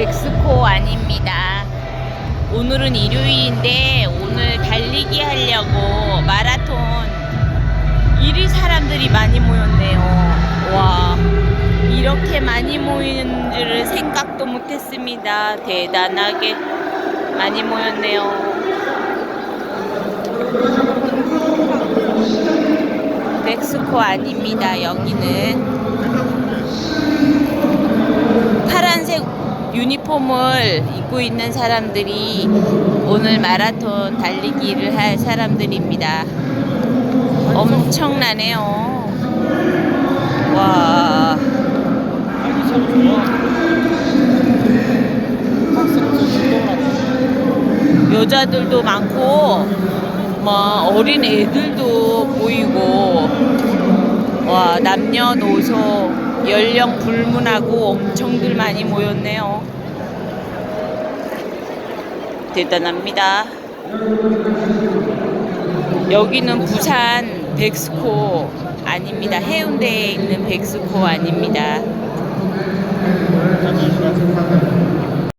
백스코 아닙니다. 오늘은 일요일인데 오늘 달리기 하려고 마라톤 일일 사람들이 많이 모였네요. 와, 이렇게 많이 모이는 줄을 생각도 못했습니다. 대단하게 많이 모였네요. 백스코 아닙니다. 여기는 파란색 유니폼을 입고 있는 사람들이 오늘 마라톤 달리기를 할 사람들입니다. 엄청나네요. 와. 여자들도 많고, 뭐, 어린 애들도 보이고, 와, 남녀노소, 연령 불문하고 엄청들 많이 모였네요. 대단합니다. 여기는 부산 백스코 아닙니다. 해운대에 있는 백스코 아닙니다.